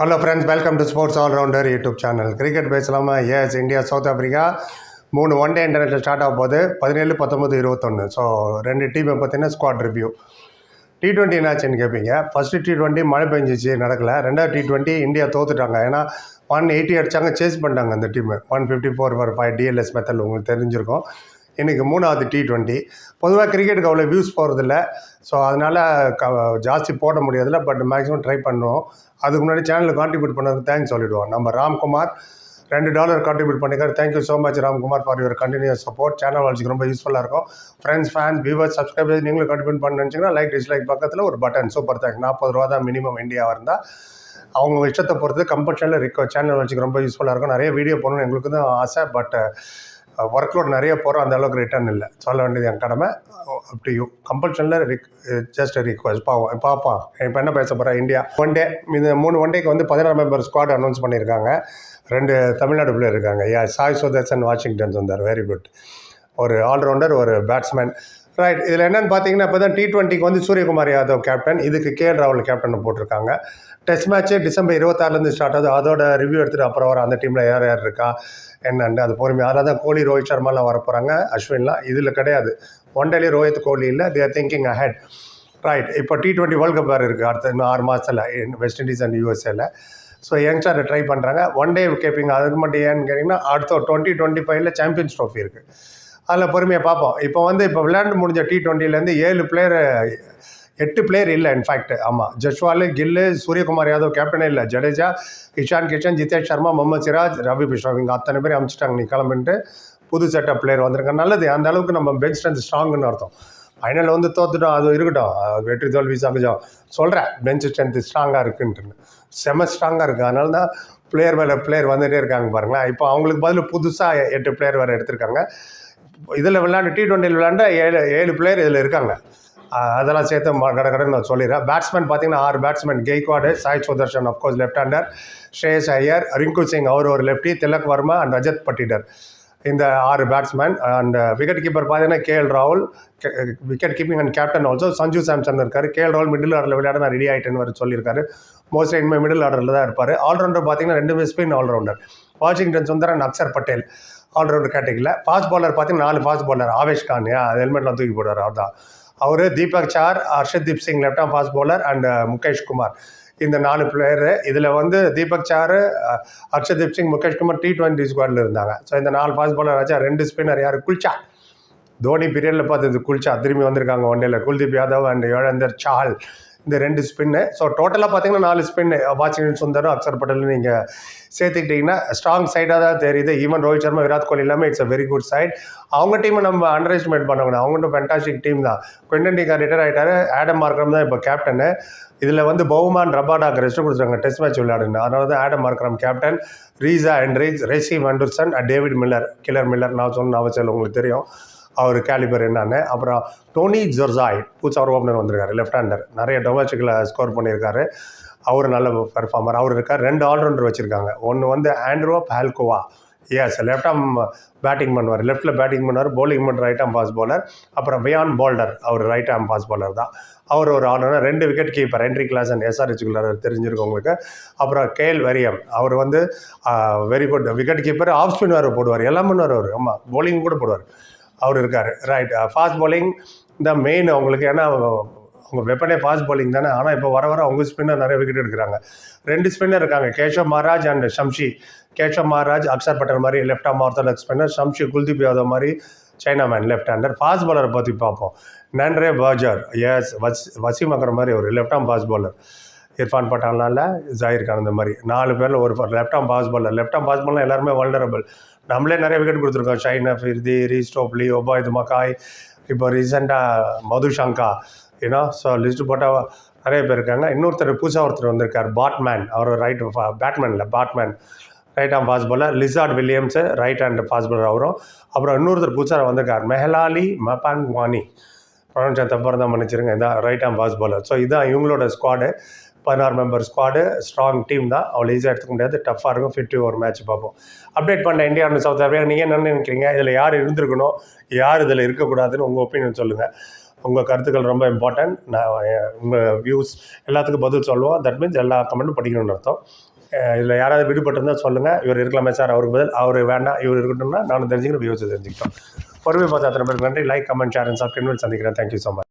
Hello friends welcome to sports allrounder YouTube channel cricket பேசலாமா? Yes India South Africa மூணு one day இன்டர்நெட்டில் start ஆக போகுது. பதினேழு பத்தொம்பது இருபத்தொன்று ஸோ ரெண்டு டீமை பார்த்தீங்கன்னா ஸ்குவாட் ரிவ்யூ டி டுவெண்ட்டி என்னாச்சுன்னு கேட்பீங்க ஃபஸ்ட்டு டி டுவெண்ட்டி மழை பெஞ்சிச்சு நடக்கல. ரெண்டாவது டி டுவெண்ட்டி இந்தியா தோத்துட்டாங்க. ஏன்னா ஒன் எயிட்டி அடிச்சாங்க சேஸ் பண்ணிட்டாங்க அந்த team one fifty four for five DLS method உங்களுக்கு தெரிஞ்சிருக்கும். இன்றைக்கி மூணாவது டி டுவெண்ட்டி பொதுவாக கிரிக்கெட்டுக்கு அவ்வளோ வியூஸ் போகிறதில்ல ஸோ அதனால் க ஜாஸ்தி போட முடியாதுல்ல பட் மேக்ஸிமம் ட்ரை பண்ணுவோம். அதுக்கு முன்னாடி சேனலுக்கு கான்ட்ரிபியூட் பண்ணதுக்கு தேங்க்ஸ் சொல்லிவிடுவோம் நம்ம ராம்குமார் ரெண்டு dollar contribute பண்ணிக்கார் thank you so much Ramkumar for your continues support channel வளர்ச்சிக்கு ரொம்ப யூஸ்ஃபுல்லாக இருக்கும். ஃப்ரெண்ட்ஸ் ஃபேன்ஸ் வியூவர்ஸ் சப்ஸ்கிரைபர்ஸ் நீங்களும் கான்ட்ரிபியூட் பண்ண நினச்சிங்கன்னா லைக் டிஸ்லைக் பக்கத்தில் ஒரு பட்டன் சூப்பர் தேங்க்ஸ் நாற்பது ரூபா தான் மினிமம் இந்தியாவாக இருந்தால் அவங்க இஷ்டத்தை பொறுத்து கம்பல்ஷனில் ரிக்க சேனல் வச்சுக்கு ரொம்ப யூஸ்ஃபுல்லாக இருக்கும். நிறைய வீடியோ போகணும்னு எங்களுக்கு தான் ஆசை பட் ஒர்க் லோட் நிறைய போகிறோம் அந்த அளவுக்கு ரிட்டர்ன் இல்லை. சொல்ல வேண்டியது என் கடமை. அப்படி யூ கம்பல்ஷனில் ரிக் ஜஸ்ட் ரிக்வஸ்ட் பாவம் பார்ப்போம் இப்போ என்ன பேச போகிறேன் இந்தியா ஒன் டே இந்த மூணு ஒன் டேக்கு வந்து பதினாறு மெம்பர் ஸ்குவாட் அனௌன்ஸ் பண்ணியிருக்காங்க. ரெண்டு தமிழ்நாடு பிள்ளை இருக்காங்க. யா சாய் சுதர்சன் வாஷிங்டன்ஸ் வந்தார் வெரி குட் ஒரு ஆல்ரவுண்டர் ஒரு பேட்ஸ்மேன் ரைட் இதில் என்னென்னு பார்த்தீங்கன்னா இப்போ தான் டி டுவெண்ட்டிக்கு வந்து சூரியகுமார் யாதவ் கேப்டன் இதுக்கு கே எல் ராகுல் கேப்டன் போட்டிருக்காங்க. டெஸ்ட் மேட்ச்சு டிசம்பர் இருபத்தாறுலேருந்து ஸ்டார்ட் ஆகுது. அதோட ரிவ்யூ எடுத்துகிட்டு அப்புறம் வர அந்த டீமில் யார் யார் இருக்கா என்னன்னு அது பொறுமையாக அதில் தான் கோலி ரோஹித் சர்மாலாம் வர போகிறாங்க அஸ்வின்லாம் இதில் கிடையாது. ஒன் டேலி ரோஹித் கோலி இல்லை. தேர் திங்கிங் அஹெட் ரைட் இப்போ டி டுவெண்ட்டி வேர்ல்டு கப் வேறு இருக்குது அடுத்த இன்னும் ஆறு மாதத்தில் வெஸ்ட் இண்டீஸ் அண்ட் யூஎஸ்ஏல ஸோ யங்ஸ்டர் ட்ரை பண்ணுறாங்க ஒன் டே கேட்பீங்க அதுக்கு மட்டும் ஏன்னு கேட்டிங்கன்னா அடுத்த டுவெண்ட்டி டுவெண்ட்டி ஃபைவ்ல சாம்பியன்ஸ் ட்ரோஃபி இருக்குது அதில் பொறுமையாக பார்ப்போம். இப்போ வந்து இப்போ விளையாண்டு முடிஞ்ச டி டுவெண்ட்டிலேருந்து ஏழு பிளேயர் எட்டு பிளேயர் இல்லை இன்ஃபேக்ட் ஆமாம் ஜஸ்வால் கில்லு சூரியகுமார் யாதவ் கேப்டனே இல்லை. ஜடேஜா இஷான் கிஷன் ஜிதேஷ் சர்மா முகமது சிராஜ் ரவி பிஷ்ணவ் இங்கே அத்தனை பேர் அமைச்சிட்டாங்க. நீ கிளம்பிட்டு புது செட்டப் பிளேயர் வந்திருக்காங்க. நல்லது. அந்த அளவுக்கு நம்ம பெஞ்ச் ஸ்ட்ரென்த் ஸ்ட்ராங்குன்னு அர்த்தம். ஃபைனல் வந்து தோத்துட்டோம். அது இருக்கட்டும். வெற்றி தோல்வி சகஜம். சொல்கிறேன் பெஞ்ச் ஸ்ட்ரென்த் ஸ்ட்ராங்காக இருக்குன்ட்டு செம ஸ்ட்ராங்காக இருக்குது அதனால தான் பிளேயர் மேலே பிளேயர் வந்துகிட்டே இருக்காங்க பாருங்களேன். இப்போ அவங்களுக்கு பதில் புதுசாக எட்டு பிளேயர் வேறு எடுத்திருக்காங்க. இதில் விளாண்டு டி டுவெண்ட்டியில் விளையாண்ட ஏழு ஏழு பிளேயர் இதில் இருக்காங்க. அதெல்லாம் சேர்த்து கடை கட நான் சொல்லிடுறேன். பேட்ஸ்மேன் பார்த்தீங்கன்னா ஆறு batsman Gaikwad Sai Sudharshan of course left hander Shreyas Iyer Rinku Singh அவர் ஒரு லெஃப்டி திலக் வர்மா அண்ட் ரஜத் பட்டிடர் இந்த ஆறு பேட்ஸ்மேன் அண்ட் விக்கெட் கீப்பர் பார்த்தீங்கன்னா கேஎல் ராகுல் wicket keeping and captain also Sanju Samson இருக்கார். கேஎல் ராகுல் மிடில் ஆர்டரில் விளையாட நான் ரெடி ஆகிட்டேன்னு வர சொல்லியிருக்காரு. மோஸ்ட்லி இனிமேல் மிடில் ஆர்டரில் தான் இருப்பார். ஆல்ரவுண்டர் பார்த்தீங்கன்னா ரெண்டுமே spin allrounder Washington Sundaran Axar Patel allrounder கேட்டகரியில் ஃபாஸ்ட் பாலர் பார்த்தீங்கன்னா நாலு ஃபாஸ்ட் பாலர் ஆவேஷ் கான் அது ஹெல்மெட்லாம் தூக்கி போடுவார் அவர் தான் அவர் Deepak Chahar Harshdeep Singh left arm fast bowler and Mukesh Kumar. இந்த நாலு பிளேயரு இதில் வந்து தீபக் சார் ஹர்ஷதீப் சிங் முகேஷ் குமார் டி டுவெண்ட்டி ஸ்குவாடில் இருந்தாங்க. ஸோ இந்த நாலு ஃபாஸ்ட் பாலர் ஆச்சா ரெண்டு ஸ்பின்னர் யார்? குல்ச்சா தோனி பீரியடில் பார்த்தது குல்ச்சா திரும்பி வந்திருக்காங்க ஒன் டேல குல்தீப் யாதவ் அண்ட் யோழந்தர் சால் இந்த ரெண்டு ஸ்பின்னு ஸோ டோட்டலாக பார்த்தீங்கன்னா நாலு ஸ்பின்னு வாஷிங்டன் சுந்தரம் அக்சர் பட்டேல் நீங்கள் சேர்த்துக்கிட்டிங்கன்னா ஸ்ட்ராங் சைடாக தான் தெரியுது. ஈவன் ரோஹித் சர்மா விராட் கோலி எல்லாமே it's a very good side அவங்க டீமை நம்ம அண்டர் எஸ்டிமேட் பண்ணக்கூடாது. அவங்கள்ட்ட ஃபென்டாஸ்டிக் டீம் தான். குவெண்டன் டிகா ரிட்டையர் ஆகிட்டாரு ஆடம் மார்க்ரம் தான் இப்போ கேப்டனு இதில் வந்து பவுமான் ரபாடாக்கு ரெஸ்ட் கொடுத்துருக்காங்க. டெஸ்ட் மேட்ச் விளையாடுங்க அதனால தான் Aiden Markram captain Reeza Hendricks Rassie van der Dussen David Miller killer Miller நான் சொன்ன அவசியம் உங்களுக்கு தெரியும். அவர் கேலிபர் என்னன்னு. அப்புறம் டோனி ஜொர்சாய் புதுசாக ஓப்பனர் வந்திருக்காரு லெஃப்ட் ஹேண்டர் நிறைய டொமஸ்டிக்கில் ஸ்கோர் பண்ணியிருக்காரு. அவர் நல்ல பெர்ஃபார்மர் அவர் இருக்கார் ரெண்டு ஆல்ரவுண்டர் வச்சுருக்காங்க. ஒன்று வந்து ஆண்ட்ரோ பால்கோவா எஸ் லெஃப்ட் ஆம் பேட்டிங் பண்ணுவார். லெஃப்ட்டில் பேட்டிங் பண்ணுவார் பவுலிங் பண்ணுற ரைட் ஆம் ஃபாஸ்ட் பாலர் அப்புறம் வியான் போல்டர் அவர் ரைட் ஆம் ஃபாஸ்ட் பாலர் தான். அவர் ஒரு ஆல்ரவுண்டர் ரெண்டு விக்கெட் கீப்பர் என்ட்ரி கிளாஸ் அண்ட் எஸ்ஆர்ஹெச்சுக்குள்ளார தெரிஞ்சிருக்கும் உங்களுக்கு அப்புறம் கேஎல் வெரியம் அவர் வந்து very good wicket keeper off spin வேறு போடுவார் எல்லாம் பண்ணுவார் அவர். ஆமாம் bowling கூட போடுவார். அவர் இருக்கார். ரைட் ஃபாஸ்ட் பாலிங் தான் மெயின் அவங்களுக்கு ஏன்னா அவங்க வெப்பனே ஃபாஸ்ட் பாலிங் தானே. ஆனால் இப்போ வர வர அவங்க ஸ்பின்னர் நிறைய விக்கெட் எடுக்கிறாங்க. ரெண்டு ஸ்பின்னர் இருக்காங்க. Keshav Maharaj and Shamsi. Keshav Maharaj Axar Patel மாதிரி left arm leg spinner Shamsi Kuldeep Yadav மாதிரி China man left hander fast பாலரை பற்றி பார்ப்போம். Nandre Burger. எஸ் வஸ் வசீம் அக்கர் மாதிரி ஒரு left arm fast bowler Irfan பட்டான்லால Zaheer Khan இந்த மாதிரி. நாலு பேரில் ஒரு left arm fast bowler left arm fast bowler எல்லாருமே வல்னரபிள் நம்மளே நிறைய விக்கெட் கொடுத்துருக்கோம். சைனா ஃபிர்தி ரீஸ்டோப்லி ஒபாய் மக்காய் இப்போ ரீசெண்டாக மதுஷங்கா ஏன்னா ஸோ லிஸ்ட்டு போட்டால் நிறைய பேர் இருக்காங்க. இன்னொருத்தர் புதுசாக ஒருத்தர் வந்திருக்கார் பாட்மேன் அவர் ரைட் பேட்மேன் இல்லை batman right arm fast bowler Lizaad Williams right hand fast bowler அவரும். அப்புறம் இன்னொருத்தர் புதுசாக வந்திருக்கார் மெஹலாலி மபாங் வானி ப்ரொனன்ஷன் தப்பாக இருந்தால் மன்னிச்சிருங்க இதான் right arm fast bowler so இதான் இவங்களோட ஸ்குவாடு பதினாறு மெம்பர் ஸ்குவாடு ஸ்ட்ராங் டீம் தான். அவ்வளோ ஈஸியாக எடுத்துக்க முடியாது. டஃப்பாக இருக்கும். ஃபிஃப்டி ஒரு மேட்ச் பார்ப்போம். அப்டேட் பண்ண இந்தியா அண்ட் சவுத் ஆஃப்ரிக்கா நீங்கள் என்ன நினைக்கிறீங்க? இதில் யார் இருந்திருக்கணும்? யார் இதில் இருக்கக்கூடாதுன்னு உங்கள் ஒப்பீனியன் சொல்லுங்கள் உங்கள் கருத்துக்கள் ரொம்ப இம்பார்ட்டன்ட் நான் உங்கள் வியூஸ் எல்லாத்துக்கும் பதில் சொல்லுவோம். தட் மீன்ஸ் எல்லா கமெண்ட்டும் படிக்கணும்னு அர்த்தம். இதில் யாராவது விடுபட்டிருந்தா சொல்லுங்கள் இவர் இருக்கலாமே சார் அவருக்கு பதில். அவர் வேண்டாம் இவர் இருக்கட்டும்னா நானும் தெரிஞ்சுக்கிறேன் வியூஸ் தெரிஞ்சுக்கிட்டோம். பொறுமை பார்த்து அத்தனை பேருக்கு நன்றி. Like comment share and subscribe சந்திக்கிறேன். Thank you so much